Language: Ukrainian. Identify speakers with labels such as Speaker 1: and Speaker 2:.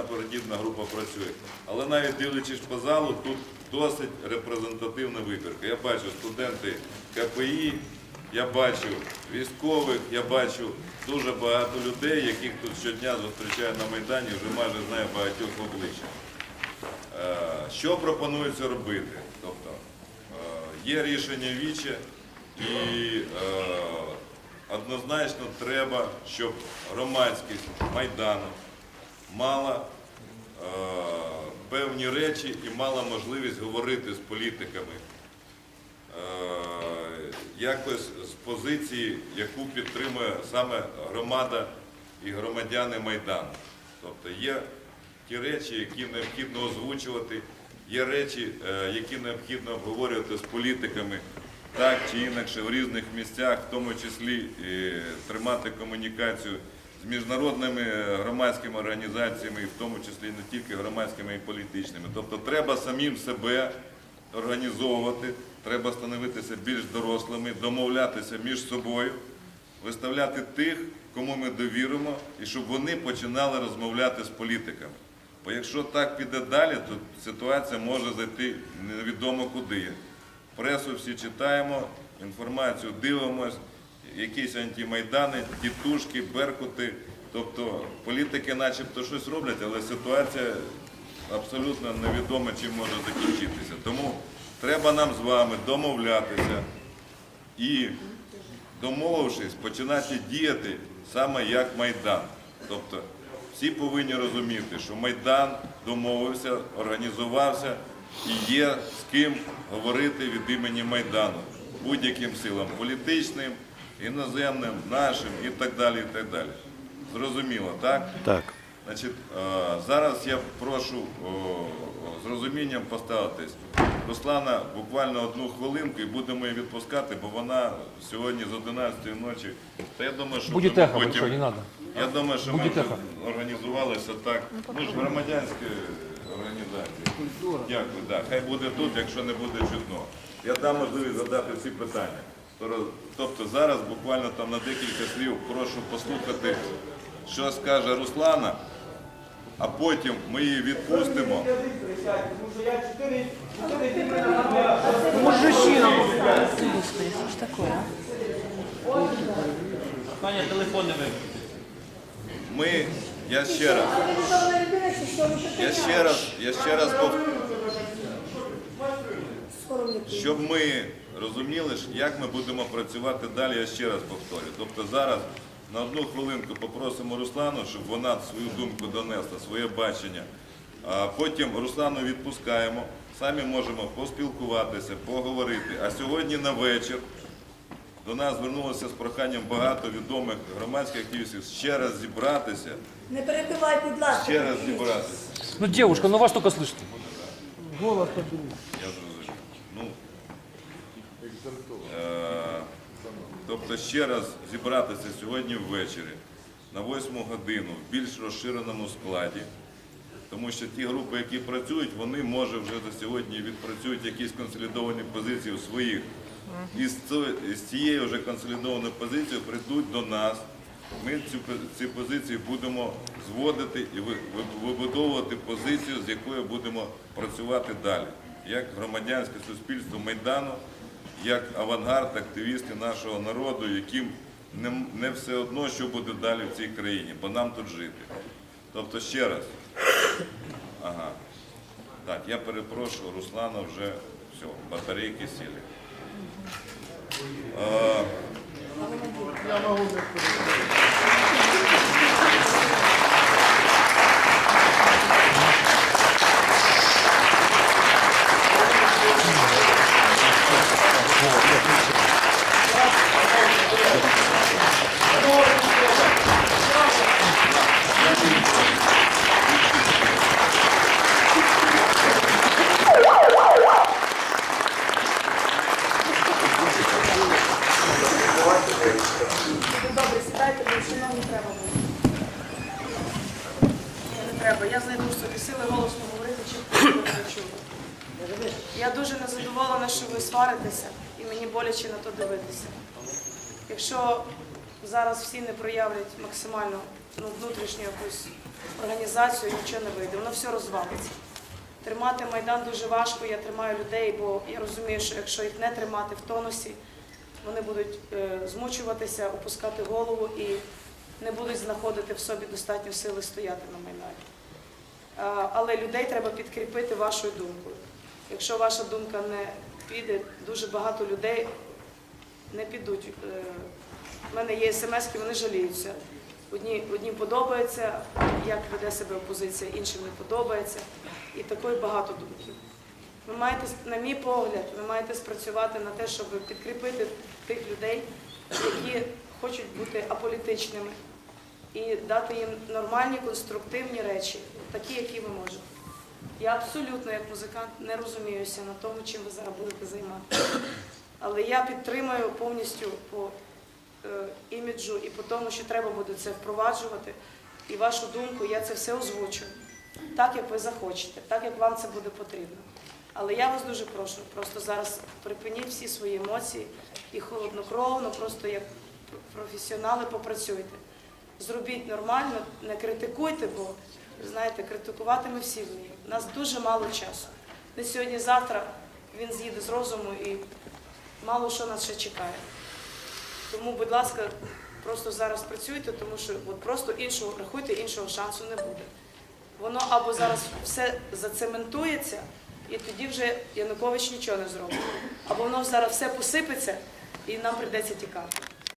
Speaker 1: оперативна група працює. Але навіть дивлячись по залу, тут досить репрезентативна вибірка. Я бачу студенти КПІ, я бачу військових, я бачу дуже багато людей, яких тут щодня зустрічаю на Майдані, вже майже знаю багатьох обличчя. Е, Що пропонується робити? Тобто е, є рішення віче і е, однозначно треба, щоб громадськість Майдану мала е, певні речі і мала можливість говорити з політиками е, якось з позиції, яку підтримує саме громада і громадяни Майдану. Тобто є ті речі, які необхідно озвучувати, є речі, е, які необхідно обговорювати з політиками так чи інакше в різних місцях, в тому числі і тримати комунікацію міжнародними громадськими організаціями, і в тому числі не тільки громадськими і політичними. Тобто треба самим себе організовувати, треба становитися більш дорослими, домовлятися між собою, виставляти тих, кому ми довіримо, і щоб вони починали розмовляти з політиками. Бо якщо так піде далі, то ситуація може зайти невідомо куди. Пресу всі читаємо, інформацію дивимось, якісь антимайдани, тітушки, беркути. Тобто політики начебто щось роблять, але ситуація абсолютно невідома, чим може закінчитися. Тому треба нам з вами домовлятися і, домовившись, починати діяти саме як Майдан. Тобто всі повинні розуміти, що Майдан домовився, організувався і є з ким говорити від імені Майдану будь-яким силам політичним, іноземним, нашим і так далі. і так далі. Зрозуміло, так?
Speaker 2: Так.
Speaker 1: Значить, е, зараз я прошу з розумінням поставитись. Руслана буквально одну хвилинку і будемо її відпускати, бо вона сьогодні з 11 ночі. Та я думаю, що
Speaker 3: Будет
Speaker 1: ми
Speaker 3: эхо большое, не надо.
Speaker 1: я думаю, що ми
Speaker 3: Буде
Speaker 1: вже
Speaker 3: эхо.
Speaker 1: організувалися так. Ми ж громадянські організації. Дякую, да. Хай буде тут, якщо не буде чутно. Я дам можливість задати всі питання. Тобто- зараз буквально там на декілька слів прошу послухати, що скаже Руслана, а потім ми її відпустимо.
Speaker 4: Господи, что ж такое?
Speaker 5: Пані, телефон не вимкнути.
Speaker 1: Ми, я ще раз, я ще раз, я ще раз повторю. Щоб ми розуміли, ж, як ми будемо працювати далі, я ще раз повторю. Тобто зараз на одну хвилинку попросимо Руслану, щоб вона свою думку донесла, своє бачення. А потім Руслану відпускаємо, самі можемо поспілкуватися, поговорити. А сьогодні на вечір до нас звернулося з проханням багато відомих громадських активістів ще раз зібратися,
Speaker 6: Не перебивай, будь ласка.
Speaker 1: ще раз зібратися.
Speaker 3: Ну, девушка, ну вас только слышно.
Speaker 1: Я зрозумів. Ну, тобто ще раз зібратися сьогодні ввечері на 8 годину в більш розширеному складі, тому що ті групи, які працюють, вони може вже за сьогодні відпрацюють якісь консолідовані позиції у своїх. І з цією- вже консолідованою позицією прийдуть до нас. Ми ці, ці позиції будемо зводити і ви- ви- вибудовувати позицію, з якою будемо працювати далі. Як громадянське суспільство Майдану, як авангард, активісти нашого народу, яким не, все одно, що буде далі в цій країні, бо нам тут жити. Тобто ще раз. Ага. Так, я перепрошую, Руслана вже все, батарейки сіли. Е,
Speaker 6: Добре, сідайте, бо шановні треба буде. Ні, не треба. Я знайду в собі сили голосно говорити, чи не чую. Я дуже незадоволена, що ви сваритеся, і мені боляче на то дивитися. Якщо зараз всі не проявлять максимально ну, внутрішню якусь організацію, нічого не вийде, воно все розвалиться. Тримати Майдан дуже важко, я тримаю людей, бо я розумію, що якщо їх не тримати в тонусі, вони будуть е, змучуватися, опускати голову і не будуть знаходити в собі достатньо сили стояти на Майдані. А, Але людей треба підкріпити вашою думкою. Якщо ваша думка не піде, дуже багато людей не підуть. Е, У мене є смс, вони жаліються. Одні, одні подобається, як веде себе опозиція, іншим не подобається. І такої багато думків. Ви маєте, на мій погляд, ви маєте спрацювати на те, щоб підкріпити тих людей, які хочуть бути аполітичними, і дати їм нормальні, конструктивні речі, такі, які ви можете. Я абсолютно, як музикант, не розуміюся на тому, чим ви зараз будете займатися. Але я підтримую повністю по е, іміджу і по тому, що треба буде це впроваджувати. І вашу думку, я це все озвучу, так як ви захочете, так як вам це буде потрібно. Але я вас дуже прошу, просто зараз припиніть всі свої емоції і холоднокровно, просто як професіонали попрацюйте. Зробіть нормально, не критикуйте, бо знаєте, критикувати ми всі вміємо. У нас дуже мало часу. Не сьогодні-завтра він з'їде з розуму і мало що нас ще чекає. Тому, будь ласка, просто зараз працюйте, тому що от просто іншого рахуйте, іншого шансу не буде. Воно або зараз все зацементується, і тоді вже Янукович нічого не зробить. Або воно зараз все посипеться, і нам прийдеться тікати.